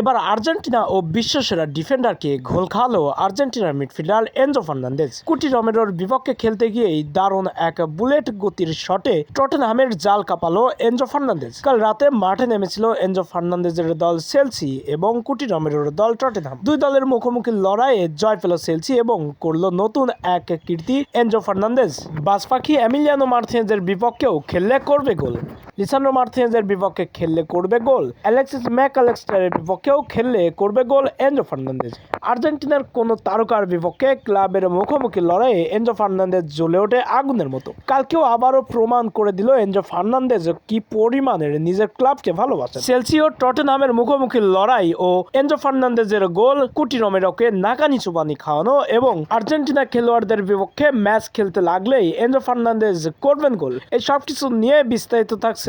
এবার আর্জেন্টিনা ও বিশ্বসেরা ডিফেন্ডারকে ঘোল খাওয়ালো আর্জেন্টিনার মিডফিল্ডার এনজো ফার্নান্দেজ। কুটি রমেরোর বিপক্ষে খেলতে গিয়েই দারুণ এক বুলেট গতির শটে টটেনহামের জাল কাপালো এনজো ফার্নান্দেজ। কাল রাতে মাঠে নেমেছিল এনজো ফার্নান্দেজের দল সেলসি এবং কুটি রমেরোর দল টটেনহাম। দুই দলের মুখোমুখি লড়াইয়ে জয় পেল সেলসি এবং করল নতুন এক কীর্তি এনজো ফার্নান্দেজ। বাস পাখি এমিলিয়ানো মার্থিনেজের বিপক্ষেও খেললে করবে গোল। লিসান্ড্রো মার্থিনেজের বিপক্ষে খেললে করবে গোল। অ্যালেক্সিস ম্যাক অ্যালেক্সটারের বিপক্ষেও খেললে করবে গোল এনজো ফার্নান্দেজ। আর্জেন্টিনার কোনো তারকার বিপক্ষে ক্লাবের মুখোমুখি লড়াইয়ে এনজো ফার্নান্দেজ জ্বলে ওঠে আগুনের মতো। কালকেও আবারও প্রমাণ করে দিল এনজো ফার্নান্দেজ কি পরিমাণের নিজের ক্লাবকে ভালোবাসে চেলসি ও টটেনহামের মুখোমুখি লড়াই ও এনজো ফার্নান্দেজের গোল কুটি রমেরোকে নাকানি চুবানি খাওয়ানো এবং আর্জেন্টিনা খেলোয়াড়দের বিপক্ষে ম্যাচ খেলতে লাগলেই এনজো ফার্নান্দেজ করবেন গোল। এই সব কিছু নিয়ে বিস্তারিত থাকছে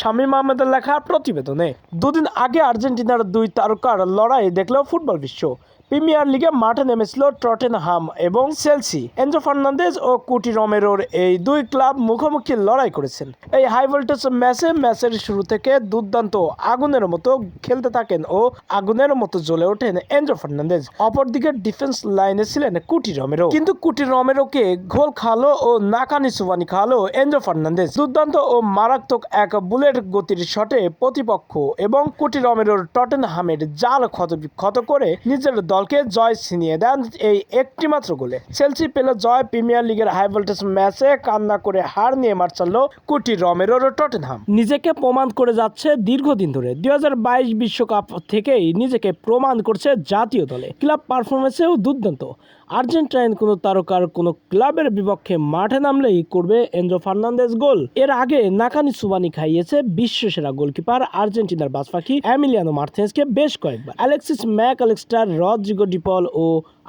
শামীম আহমেদের লেখা প্রতিবেদনে দুদিন আগে আর্জেন্টিনার দুই তারকার লড়াই দেখলেও ফুটবল বিশ্ব। প্রিমিয়ার লিগে মাঠে নেমেছিল টটেনহাম এবং চেলসি। এনজো ফার্নান্দেজ ও কুটি রমেরোর এই দুই ক্লাব মুখোমুখি লড়াই করেছেন। এই হাই ভোল্টেজ ম্যাচে ম্যাচের শুরু থেকে দুর্দান্ত আগুনের মতো খেলতে থাকেন ও আগুনের মতো জ্বলে ওঠেন এনজো ফার্নান্দেজ। অপরদিকে ডিফেন্স লাইনে ছিলেন কুটি রমেরো। কিন্তু কুটি রমেরোকে ঘোল খালো ও নাকানি সুবানি খালো এনজো ফার্নান্দেজ। দুর্দান্ত ও মারাত্মক এক বুলেট গতির শটে প্রতিপক্ষ এবং কুটি রমেরোর টটেনহামের জাল ক্ষত ক্ষত করে নিজের দলকে জয় ছিনিয়ে দেন এই একটি মাত্র গোলে। চেলসি পেল জয়, প্রিমিয়ার লিগের হাই ভোল্টেজ ম্যাচে কান্না করে হার নিয়ে মার চাললো কুটি রমেরোর টটেনহাম। নিজেকে প্রমাণ করে যাচ্ছে দীর্ঘদিন ধরে। দুই বিশ্বকাপ থেকেই নিজেকে প্রমাণ করছে জাতীয় দলে। ক্লাব পারফরমেন্সেও দুর্দান্ত। আর্জেন্টাইন কোনো তারকার কোনো ক্লাবের বিপক্ষে মাঠে নামলেই করবে এনজো ফার্নান্দেজ গোল। এর আগে নাকানি সুবানি খাইয়েছে বিশ্বসেরা গোলকিপার আর্জেন্টিনার বাজপাখি অ্যামিলিয়ানো মার্থেন্সকে বেশ কয়েকবার। Alexis Mac Allister Rodrigo De Paul ও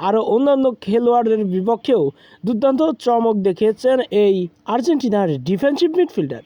আরও অন্যান্য খেলোয়াড়দের বিপক্ষেও দুর্দান্ত চমক দেখিয়েছেন এই আর্জেন্টিনার ডিফেন্সিভ মিডফিল্ডার।